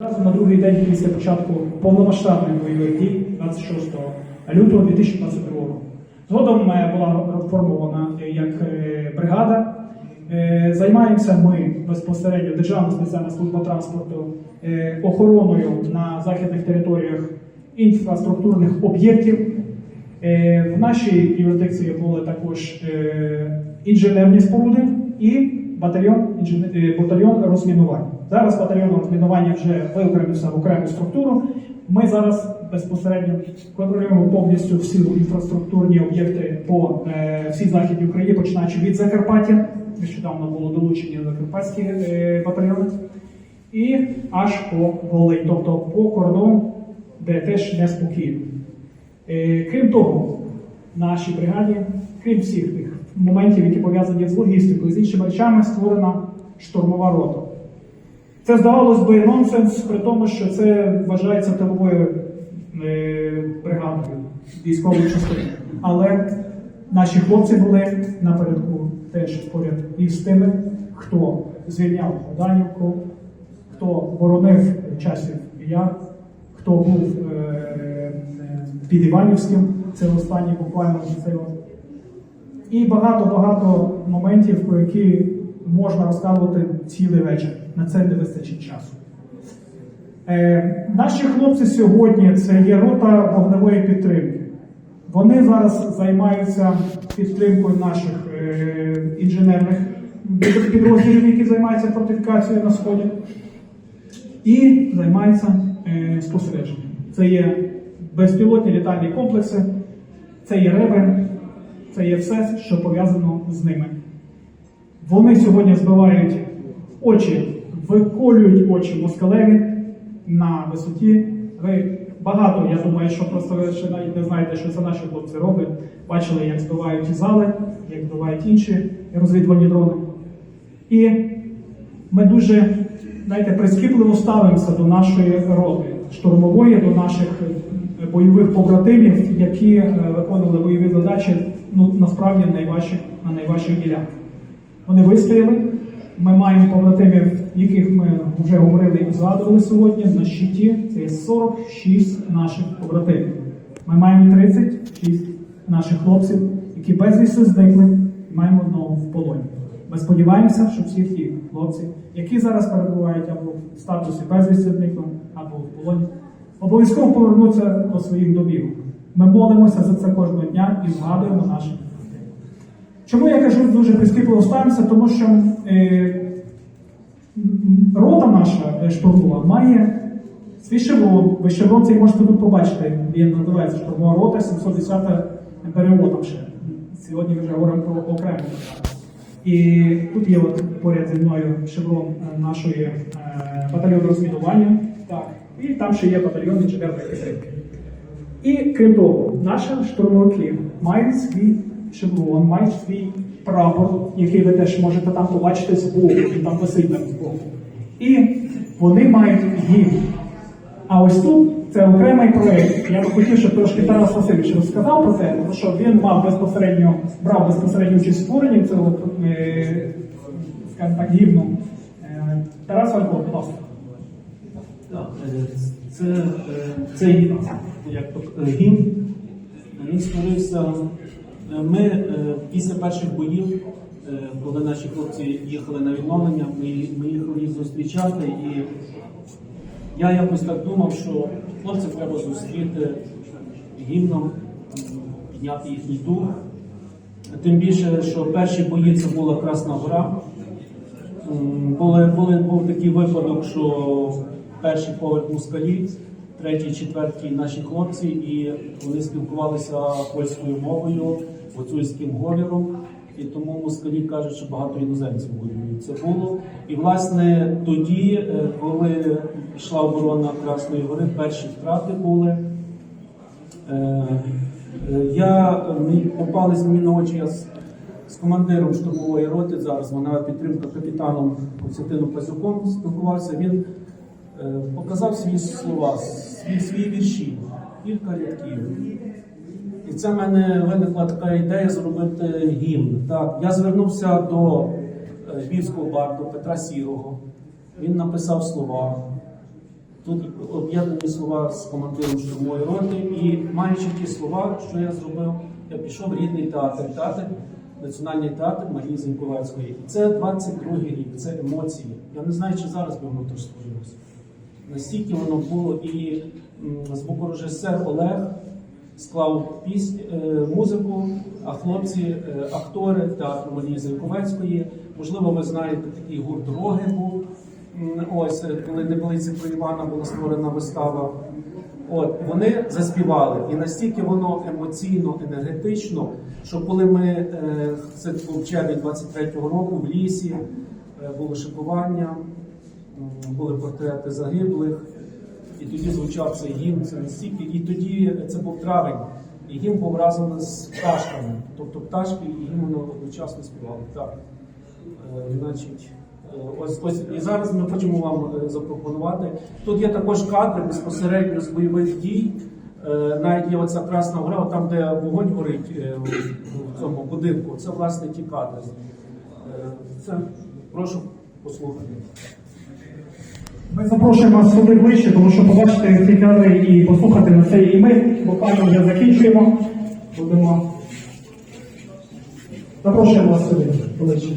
Разом на другий день після початку повномасштабної бойових дій 26 лютого 2022 року. Згодом е, була розформована е, як е, бригада. Займаємося ми безпосередньо Державна спеціальна служба транспорту охороною на західних територіях інфраструктурних об'єктів. В нашій юрисдикції були також інженерні споруди і батальйон, е, батальйон розмінування. Зараз батальйон розмінування вже виокремився в окрему структуру. Ми зараз безпосередньо контролюємо повністю всі інфраструктурні об'єкти по е, всій західній Україні, починаючи від Закарпаття. Нещодавно було долучені закарпатські е, батальйони. І аж по Волинь, тобто по кордону, де теж неспокійно. Е, Крім того, в нашій бригаді, крім всіх тих моментів, які пов'язані з логістикою, з іншими речами, створена штурмова рота. Це здавалось би нонсенс, при тому, що це вважається тиловою е, бригадою військової частини. Але наші хлопці були напередку теж поряд із тими, хто звільняв Богданівку, хто боронив часів яр, хто був е, е, під Іванівським, це останній буквально місцево. І багато-багато моментів, про які можна розказувати цілий вечір. На це не вистачить часу. Е, наші хлопці сьогодні це є рота вогневої підтримки. Вони зараз займаються підтримкою наших е, інженерних підрозділів, які займаються фортифікацією на сході, і займаються е, спостереженням. Це є безпілотні літальні комплекси, це є реби, це є все, що пов'язано з ними. Вони сьогодні збивають очі, виколюють очі москалеві на висоті. Ви багато, я думаю, що просто ви ще навіть не знаєте, що це наші хлопці роблять. Бачили, як збивають і зали, як збивають інші розвідувальні дрони. І ми дуже знаєте, прискіпливо ставимося до нашої роти штурмової, до наших бойових побратимів, які е, виконували бойові задачі ну, насправді найважчих, на найважчих ділянках. Вони вистояли. Ми маємо побратимів, яких ми вже говорили і згадували сьогодні на щиті. Це 46 наших побратимів. Ми маємо 36 наших хлопців, які безвісти зникли, і маємо одного в полоні. Ми сподіваємося, що всі ті хлопці, які зараз перебувають або в статусі безвісти зниклим, або в полоні, обов'язково повернуться до своїх домівок. Ми молимося за це кожного дня і згадуємо наших побратимів. Чому я кажу дуже прискіпливо ставимося? Тому що е, рота наша е, штурмова має свій шеврон. Ви шеврон цей можете тут побачити. Він називається штурмова рота 710 ПРО там ще. Сьогодні вже говоримо про окрему. І тут є от поряд зі мною шеврон е, нашої е, батальйону розмінування. Так. І там ще є батальйон інженерної підтримки. І крім того, наші штурмовики мають свій шеврон, мають свій прапор, який ви теж можете там побачити збоку, він там висить там збоку. І вони мають гімн. А ось тут це окремий проєкт. Я би хотів, щоб трошки Тарас Васильович розказав про це, тому що він мав безпосередньо брав безпосередню участь в створенні цього, е, скажімо так, гімну. Е, Тарас Валько, будь ласка. Так, це, е, цей е, гімн, він створився. е, Ми після перших боїв, коли наші хлопці їхали на відновлення, ми, їхали їх зустрічати, і я якось так думав, що хлопців треба зустріти гімном, підняти їхній дух. Тим більше, що перші бої це була Красна Гора. Були, був такий випадок, що перший поверх москалі, третій, четвертий наші хлопці, і вони спілкувалися польською мовою, гуцульським говіром. І тому москалі кажуть, що багато іноземців воюють. Це було. І власне тоді, е, коли йшла оборона Красної Гори, перші втрати були. Е, е, Я попались мені на очі я з, з командиром штурмової роти зараз. Вона підтримка капітаном Константином Пасюком спілкувався. Він показав свої слова, свої, свої вірші, кілька рядків. І це в мене виникла така ідея зробити гімн. Так, я звернувся до е, львівського барду Петра Сірого. Він написав слова. Тут об'єднані слова з командиром штурмової роти, і маючи ті слова, що я зробив, я пішов в рідний театр, театр, національний театр Марії Зіньковецької. І це 22-й рік, це емоції. Я не знаю, чи зараз би воно то створилося. Настільки воно було, і звукорежисер Олег склав пісню, музику, а хлопці, е, актори театру Марії Зіньковецької. Можливо, ви знаєте, такий гурт дороги був. Ось, е, коли Небелиці про Івана була створена вистава. От вони заспівали, і настільки воно емоційно, енергетично, що коли ми е, це був червень 23-го року в лісі, е, було шикування, були портрети загиблих, і тоді звучав цей гімн. Це настільки, і тоді це був травень, і гімн був разом з пташками. Тобто пташки і гімн одночасно співали. Так. Е, Значить, е, ось ось і зараз ми хочемо вам е, запропонувати. Тут є також кадри безпосередньо з бойових дій. Е, Навіть є оця красна гора, там, де вогонь горить в цьому будинку. Це власне ті кадри. Це прошу послухати. Ми запрошуємо вас сюди ближче, тому що побачити ці кадри і послухати на це. І ми буквально вже закінчуємо. Будемо. Запрошуємо вас сюди ближче.